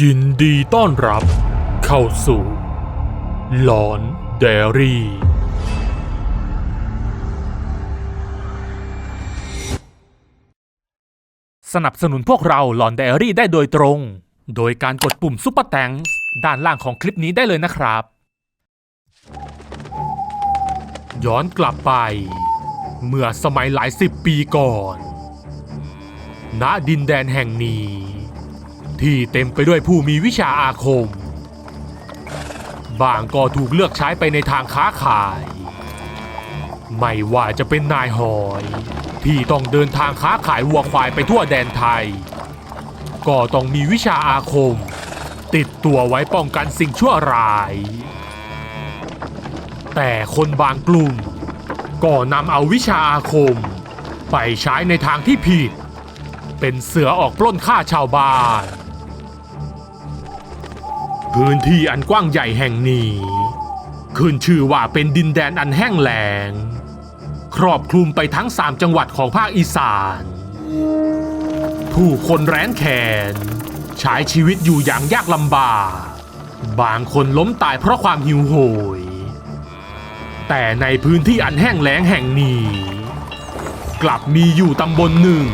ยินดีต้อนรับเข้าสู่หลอนเดรี่ สนับสนุนพวกเราหลอนไดอรี่ได้โดยตรง โดยการกดปุ่มซุปเปอร์แตงด้านล่างของคลิปนี้ได้เลยนะครับ ย้อนกลับไป เมื่อสมัยหลายสิบปีก่อน ณดินแดนแห่งนี้ ที่เต็มไปด้วยผู้มีวิชาอาคม บางก็ถูกเลือกใช้ไปในทางค้าขาย ไม่ว่าจะเป็นนายหอย ที่ต้องเดินทางค้าขายวัวควายไปทั่วแดนไทย ก็ต้องมีวิชาอาคม ติดตัวไว้ป้องกันสิ่งชั่วร้าย แต่คนบางกลุ่ม ก็นำเอาวิชาอาคม ไปใช้ในทางที่ผิดเป็นเสือออกปล้นฆ่าชาวบ้าน พื้นที่อันกว้างใหญ่แห่งนี้ ขึ้นชื่อว่าเป็นดินแดนอันแห้งแล้ง ครอบคลุมไปทั้งสามจังหวัดของภาคอีสาน ผู้คนแร้นแขนใช้ชีวิตอยู่อย่างยากลำบาก บางคนล้มตายเพราะความหิวโหย แต่ในพื้นที่อันแห้งแล้งแห่งนี้ กลับมีอยู่ตำบลหนึ่ง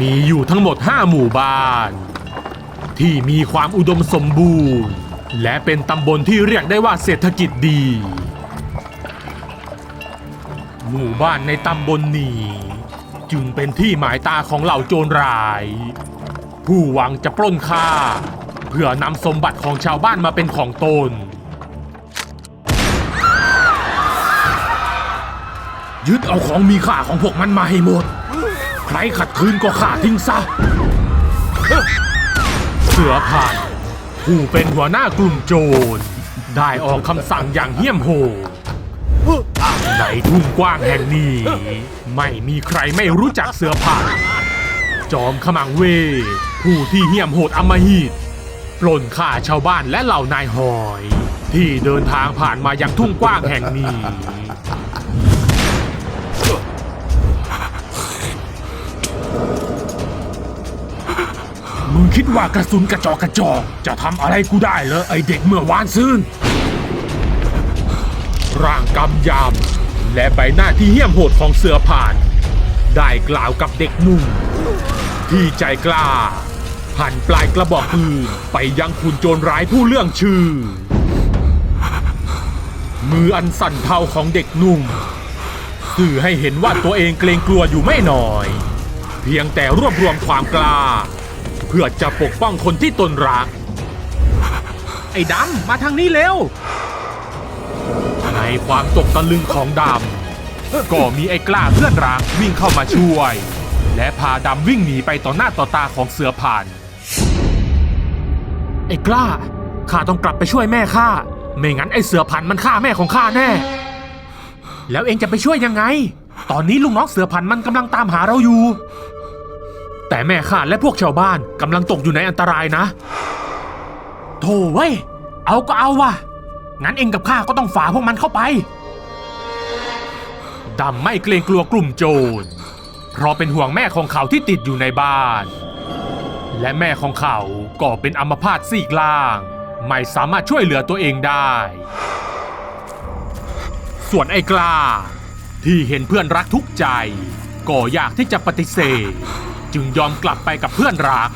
มีอยู่ทั้งหมด 5 หมู่บ้าน ที่มีความอุดมสมบูรณ์ และเป็นตำบลที่เรียกได้ว่าเศรษฐกิจดี หมู่บ้านในตำบลนี้ จึงเป็นที่หมายตาของเหล่าโจรร้าย ผู้หวังจะปล้นฆ่า เพื่อนำสมบัติของชาวบ้านมาเป็นของตน ยึดเอาของมีค่าของพวกมันมาให้หมด ใครขัดขืนก็ฆ่าทิ้งซะ สือผ่านผู้เป็นหัวหน้ากลุ่มโจร ได้ออกคำสั่งอย่างเหี้ยมโหดในทุ่งกว้างแห่งนี้ ไม่มีใครไม่รู้จักเสือผ่าน จอมขมังเวทผู้ที่เหี้ยมโหดอำมหิตปล้นฆ่าชาวบ้านและเหล่านายหอย ที่เดินทางผ่านมายังทุ่งกว้างแห่งนี้ มึงคิดว่ากระสุนกระจอกกระจอกจะทำอะไรกูได้เหรอไอเด็กเมื่อวานซื่นร่างกำยำและใบหน้าที่เหี้ยมโหดของเสือผ่าน ได้กล่าวกับเด็กหนุ่ม ที่ใจกล้าหันปลายกระบอกปืนไปยังคุณโจรร้ายผู้เรื่องชื่อ มืออันสั่นเทาของเด็กหนุ่มสื่อให้เห็นว่าตัวเองเกรงกลัวอยู่ไม่น้อย เพียงแต่รวบรวมความกล้า พื่อจะปกป้องคนที่ตนรัก ไอ้ดำมาทางนี้เร็ว ในความตกตะลึงของดำ ก็มีไอ้กล้าเพื่อนรักวิ่งเข้ามาช่วย และพาดำวิ่งหนีไปต่อหน้าต่อตาของเสือผ่าน ไอ้กล้าข้าต้องกลับไปช่วยแม่ข้าไม่งั้นไอ้เสือพันธ์มันฆ่าแม่ของข้าแน่ แล้วเองจะไปช่วยยังไง ตอนนี้ลุงน้องเสือพันธ์มันกำลังตามหาเราอยู่ แต่แม่ข้าและพวกชาวบ้านกำลังตกอยู่ในอันตรายนะโธ่เว้ย เอาก็เอาวะงั้นเองกับข้าก็ต้องฝ่าพวกมันเข้าไป ดำไม่เกรงกลัวกลุ่มโจร เพราะเป็นห่วงแม่ของเขาที่ติดอยู่ในบ้าน และแม่ของเขาก็เป็นอัมพาตซีกล่าง ไม่สามารถช่วยเหลือตัวเองได้ ส่วนไอ้กล้า ที่เห็นเพื่อนรักทุกข์ใจ ก็อยากที่จะปฏิเสธ จึงยอมกลับไปกับเพื่อนรัก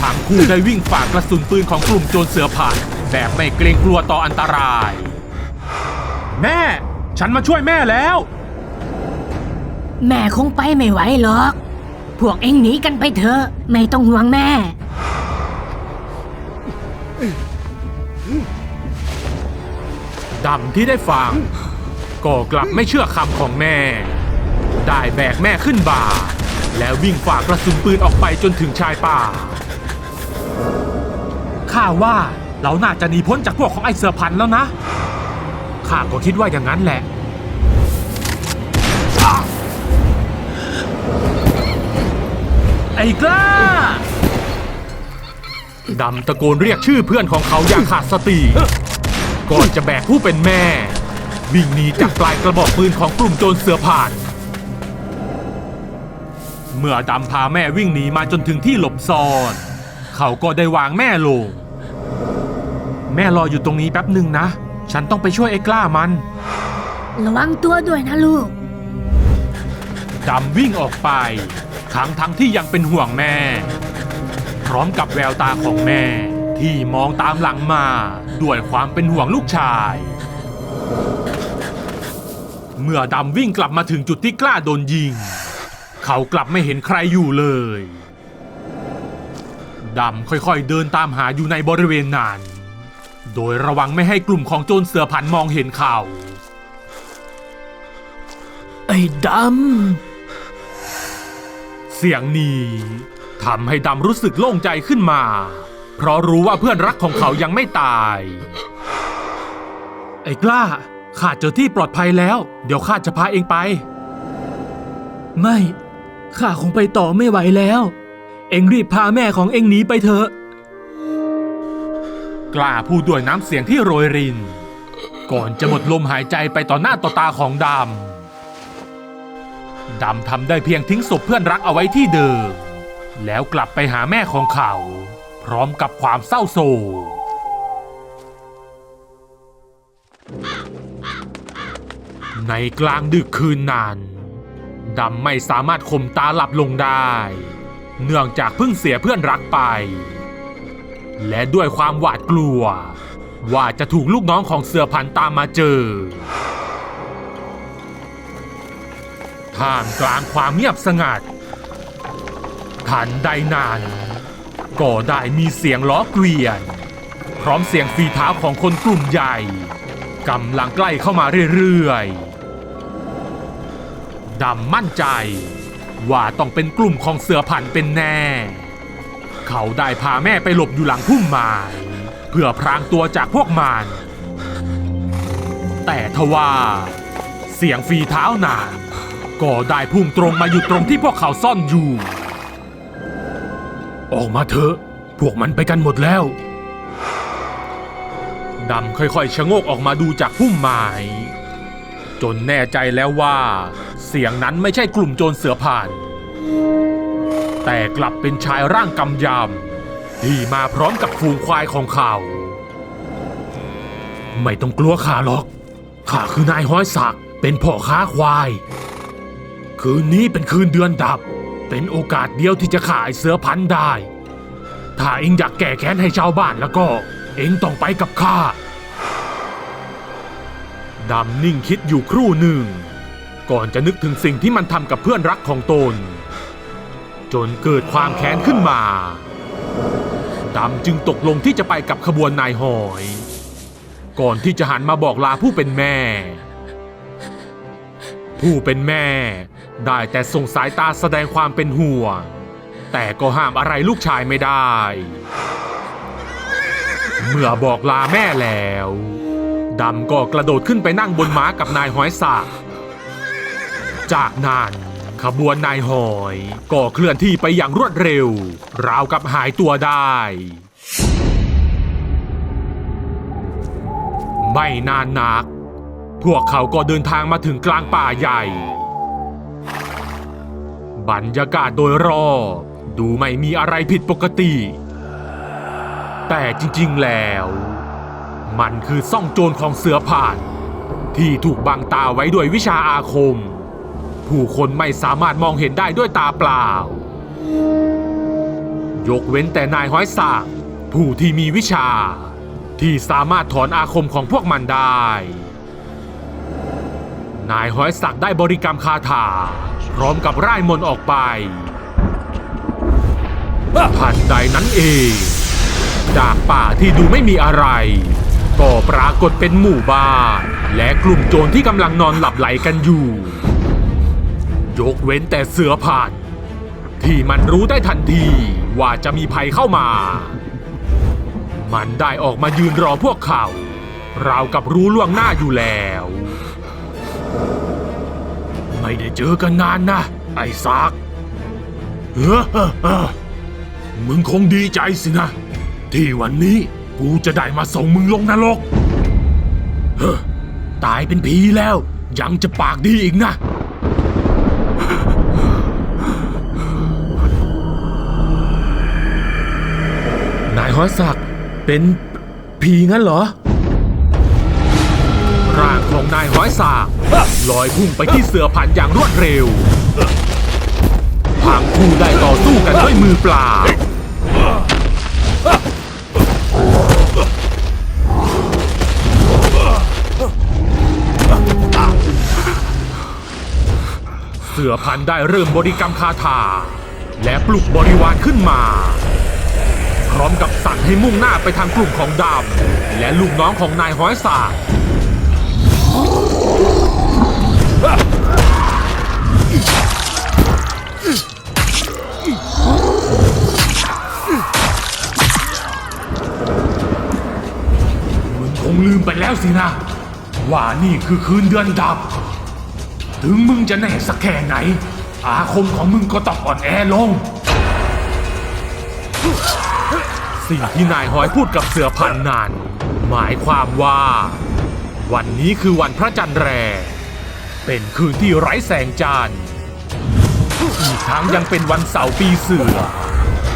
ทั้งคู่ได้วิ่งฝ่ากระสุนปืนของกลุ่มโจรเสือผ่านแบบไม่เกรงกลัวต่ออันตราย แม่ ฉันมาช่วยแม่แล้ว แม่คงไปไม่ไหวหรอก พวกเอ็งหนีกันไปเถอะ ไม่ต้องห่วงแม่ ดำที่ได้ฟัง ก็กลับไม่เชื่อคำของแม่ ได้แบกแม่ขึ้นบ่า แล้ววิ่งฝ่ากระสุนปืนออกไปจนถึงชายป่าข้าว่าเราน่าจะหนีพ้นจากพวกของไอเสือพันแล้วนะข้าก็คิดว่าอย่างนั้นแหละ ไอ้กล้าดำตะโกนเรียกชื่อเพื่อนของเขาอย่างขาดสติก่อนจะแบกผู้เป็นแม่ วิ่งหนีจากปลายกระบอกปืนของกลุ่มโจรเสือผ่าน เมื่อดำพาแม่วิ่งหนีมาจนถึงที่หลบซ่อน เขาก็ได้วางแม่ลง แม่รออยู่ตรงนี้แป๊บหนึ่งนะ ฉันต้องไปช่วยไอ้กล้ามัน ระวังตัวด้วยนะลูก ดำวิ่งออกไป ทั้งทั้งที่ยังเป็นห่วงแม่ พร้อมกับแววตาของแม่ ที่มองตามหลังมา ด้วยความเป็นห่วงลูกชาย เมื่อดำวิ่งกลับมาถึงจุดที่กล้าโดนยิง เขากลับไม่เห็นใครอยู่เลยดำค่อยๆเดินตามหาอยู่ในบริเวณนั้น โดยระวังไม่ให้กลุ่มของโจรเสือผันมองเห็นเขา ไอ้ดเสียงนี้ทำให้ดำรู้สึกโล่งใจขึ้นมา เพราะรู้ว่าเพื่อนรักของเขายังไม่ตาย ไอ้กล้าข้าเจอที่ปลอดภัยแล้ว เดี๋ยวข้าจะพาเองไปำไม่ ข้าคงไปต่อไม่ไหวแล้ว เอ็งรีบพาแม่ของเอ็งหนีไปเถอะ กล้าพูดด้วยน้ำเสียงที่โรยริน ก่อนจะหมดลมหายใจไปต่อหน้าต่อตาของดำ ดำทำได้เพียงทิ้งศพเพื่อนรักเอาไว้ที่เดิม แล้วกลับไปหาแม่ของเขา พร้อมกับความเศร้าโศกในกลางดึกคืนนั้น ดำไม่สามารถข่มตาหลับลงได้ เนื่องจากเพิ่งเสียเพื่อนรักไป และด้วยความหวาดกลัว ว่าจะถูกลูกน้องของเสือพันตามมาเจอท่ามกลางความเงียบสงัด ทันใดนั้นก็ได้มีเสียงล้อเกวียน พร้อมเสียงฝีเท้าของคนกลุ่มใหญ่กำลังใกล้เข้ามาเรื่อยๆ ดำมั่นใจ ว่าต้องเป็นกลุ่มของเสือผันเป็นแน่ เขาได้พาแม่ไปหลบอยู่หลังพุ่มไม้เพื่อพรางตัวจากพวกมัน แต่ทว่า เสียงฝีเท้าหนานก็ได้พุ่งตรงมาอยู่ตรงที่พวกเขาซ่อนอยู่ ออกมาเถอะ พวกมันไปกันหมดแล้วดำค่อยๆชะโงกออกมาดูจากพุ่มไม้จนแน่ใจแล้วว่า เสียงนั้นไม่ใช่กลุ่มโจรเสือผ่าน แต่กลับเป็นชายร่างกำยำที่มาพร้อมกับฝูงควายของเขาไม่ต้องกลัวข้าหรอกข้าคือนายห้อยศักดิ์เป็นพ่อค้าควาย คืนนี้เป็นคืนเดือนดับ เป็นโอกาสเดียวที่จะขายเสือพันธ์ได้ ถ้าเองอยากแก้แค้นให้ชาวบ้านแล้วก็ เองต้องไปกับข้าดำนิ่งคิดอยู่ครู่หนึ่ง ก่อนจะนึกถึงสิ่งที่มันทำกับเพื่อนรักของตน จนเกิดความแค้นขึ้นมาดำจึงตกลงที่จะไปกับขบวนนายหอย ก่อนที่จะหันมาบอกลาผู้เป็นแม่ ผู้เป็นแม่ ได้แต่ส่งสายตาแสดงความเป็นห่วงแต่ก็ห้ามอะไรลูกชายไม่ได้ เมื่อบอกลาแม่แล้วดำก็กระโดดขึ้นไปนั่งบนม้ากับนายหอยสัก จากนั้นขบวนนายหอยก็เคลื่อนที่ไปอย่างรวดเร็ว ราวกับหายตัวได้ ไม่นานนัก พวกเขาก็เดินทางมาถึงกลางป่าใหญ่ บรรยากาศโดยรอบดูไม่มีอะไรผิดปกติ แต่จริงๆแล้ว มันคือซ่องโจรของเสือผ่าน ที่ถูกบังตาไว้ด้วยวิชาอาคม ผู้คนไม่สามารถมองเห็นได้ด้วยตาเปล่า ยกเว้นแต่นายห้อยสากผู้ที่มีวิชา ที่สามารถถอนอาคมของพวกมันได้ นายห้อยสักได้บริกรรมคาถา พร้อมกับร่ายมนต์ออกไปทันใดนั้นเอง จากป่าที่ดูไม่มีอะไร ก็ปรากฏเป็นหมู่บ้าน และกลุ่มโจรที่กำลังนอนหลับไหลกันอยู่ ยกเว้นแต่เสือผ่าน ที่มันรู้ได้ทันทีว่าจะมีภัยเข้ามา มันได้ออกมายืนรอพวกเขา ราวกับรู้ล่วงหน้าอยู่แล้ว ไม่ได้เจอกันนานนะ ไอ้ซากเฮ้อเอเฮ้อมึงคงดีใจสินะ ที่วันนี้กูจะได้มาส่งมึงลงนรก เฮ้อตายเป็นผีแล้ว ยังจะปากดีอีกนะ พฮ้อยศักดิ์เป็นผีงั้นเหรอ ร่างของนายห้อยสากลอยพุ่งไปที่เสือพันอย่างรวดเร็วทางคู่ได้ต่อสู้กันด้วยมือเปล่า เสือพันธ์ได้เริ่มบริกรรมคาถา และปลุกบริวารขึ้นมา พร้อมกับสั่งให้มุ่งหน้าไปทางกลุ่มของดำและลูกน้องของนายห้อยสากมึงคงลืมไปแล้วสินะ ว่านี่คือคืนเดือนดับ ถึงมึงจะแน่สักแค่ไหน อาคมของมึงก็ต้องอ่อนแอลง สิ่งที่นายหอยพูดกับเสือพันนั้น หมายความว่า วันนี้คือวันพระจันทร์แรมเป็นคืนที่ไร้แสงจันทร์อีกทั้งยังเป็นวันเสาร์ปีเสือ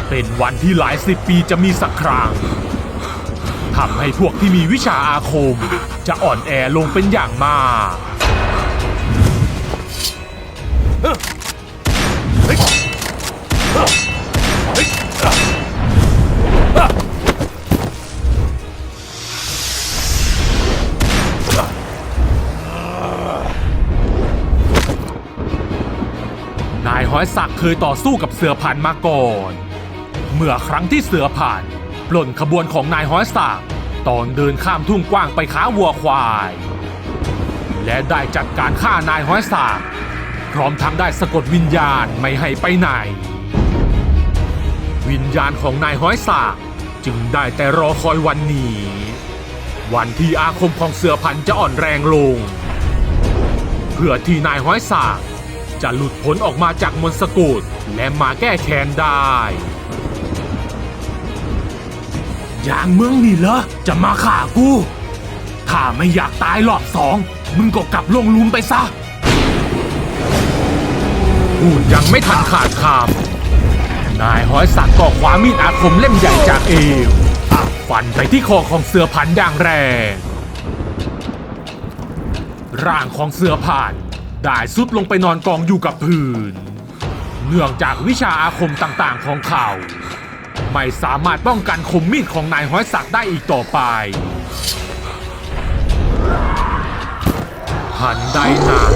เป็นวันที่หลายสิบปีจะมีสักครั้งทำให้พวกที่มีวิชาอาคม จะอ่อนแอลงเป็นอย่างมาก อยศักดิ์เคยต่อสู้กับเสือผ่านมาก่อน เมื่อครั้งที่เสือผ่านปล้นขบวนของนายห้อยศักดิ์ตอนเดินข้ามทุ่งกว้างไปค้าวัวควาย และได้จัดการฆ่านายห้อยศักดิ์พร้อมทั้งได้สะกดวิญญาณไม่ให้ไปไหน วิญญาณของนายห้อยศักดิ์จึงได้แต่รอคอยวันนี้ วันที่อาคมของเสือพันธ์จะอ่อนแรงลง เพื่อที่นายห้อยศักดิ์ จะหลุดพ้นออกมาจากมนสะกดและมาแก้แค้นได้ อย่างมึงนี่เหรอ จะมาฆ่ากู ถ้าไม่อยากตายรอบสอง มึงก็กลับลงลุมไปซะพูดยังไม่ทันขาดคำนายห้อยสักดิ์ก็คว้ามีดอาคมเล่มใหญ่จากเอวฟันไปที่คอของเสือพันธุ์อย่างแรง ร่างของเสือผ่าน ได้สุดลงไปนอนกองอยู่กับพื้น เนื่องจากวิชาอาคมต่างๆของเขา ไม่สามารถป้องกันคมมีดของนายห้อยศักดิ์ได้อีกต่อไปหันใดนั้น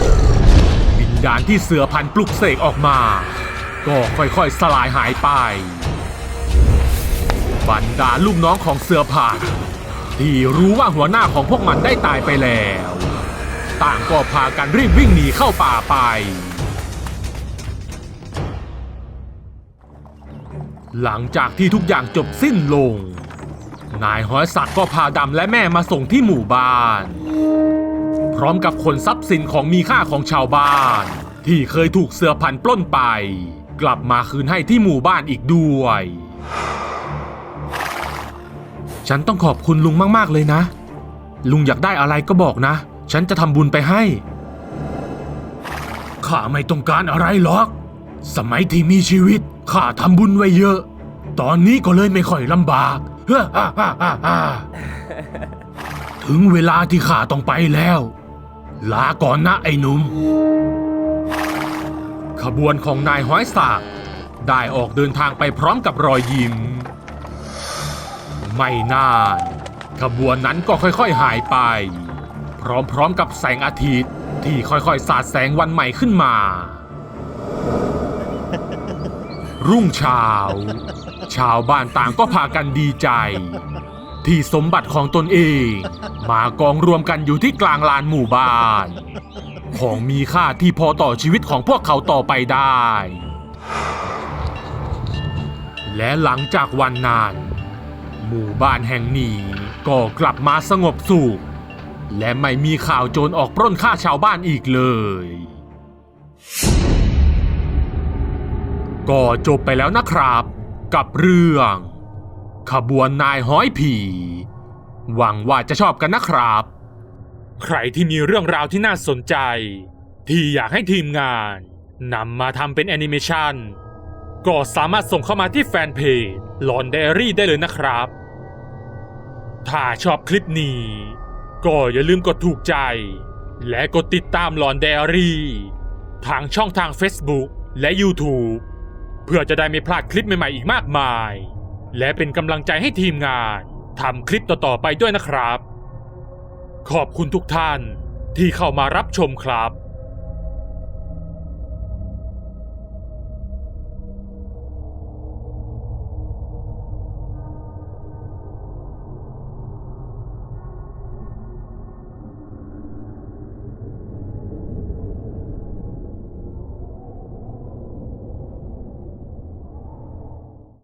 วิญญาณที่เสือพันปลุกเสกออกมา ก็ค่อยๆสลายหายไป บรรดาลูกน้องของเสือผ่านที่รู้ว่าหัวหน้าของพวกมันได้ตายไปแล้ว ต่างก็พากันรีบวิ่งหนีเข้าป่าไป หลังจากที่ทุกอย่างจบสิ้นลง นายหอยศักดิ์ก็พาดำและแม่มาส่งที่หมู่บ้าน พร้อมกับขนทรัพย์สินของมีค่าของชาวบ้าน ที่เคยถูกเสือพันธุ์ปล้นไป กลับมาคืนให้ที่หมู่บ้านอีกด้วย ฉันต้องขอบคุณลุงมากๆเลยนะ ลุงอยากได้อะไรก็บอกนะ ฉันจะทำบุญไปให้ ข้าไม่ต้องการอะไรหรอก สมัยที่มีชีวิต ข้าทำบุญไว้เยอะ ตอนนี้ก็เลยไม่ค่อยลำบากฮ่าฮ่าฮ่าฮ่าถึงเวลาที่ข้าต้องไปแล้ว ลาก่อนนะไอ้หนุ่ม ขบวนของนายห้อยสากได้ออกเดินทางไปพร้อมกับรอยยิ้ม ไม่นาน ขบวนนั้นก็ค่อยๆหายไป พร้อมๆกับแสงอาทิตย์ ที่ค่อยๆ สาดแสงวันใหม่ขึ้นมา รุ่งเช้า ชาวบ้านต่างก็พากันดีใจ ที่สมบัติของตนเอง มากองรวมกันอยู่ที่กลางลานหมู่บ้าน ของมีค่าที่พอต่อชีวิตของพวกเขาต่อไปได้ และหลังจากวันนั้น หมู่บ้านแห่งนี้ก็กลับมาสงบสุข และไม่มีข่าวโจรออกปล้นฆ่าชาวบ้านอีกเลยก็จบไปแล้วนะครับ กับเรื่อง ขบวนนายห้อยผี หวังว่าจะชอบกันนะครับ ใครที่มีเรื่องราวที่น่าสนใจ ที่อยากให้ทีมงานนำมาทำเป็นแอนิเมชันก็สามารถส่งเข้ามาที่แฟนเพจหลอนไดอารี่ได้เลยนะครับ ถ้าชอบคลิปนี้ ก็อย่าลืมกดถูกใจ และกดติดตามหลอนไดอารี่ ทางช่องทาง Facebook และ YouTube เพื่อจะได้ไม่พลาดคลิปใหม่ๆอีกมากมาย และเป็นกำลังใจให้ทีมงานทำคลิปต่อๆไปด้วยนะครับ ขอบคุณทุกท่านที่เข้ามารับชมครับ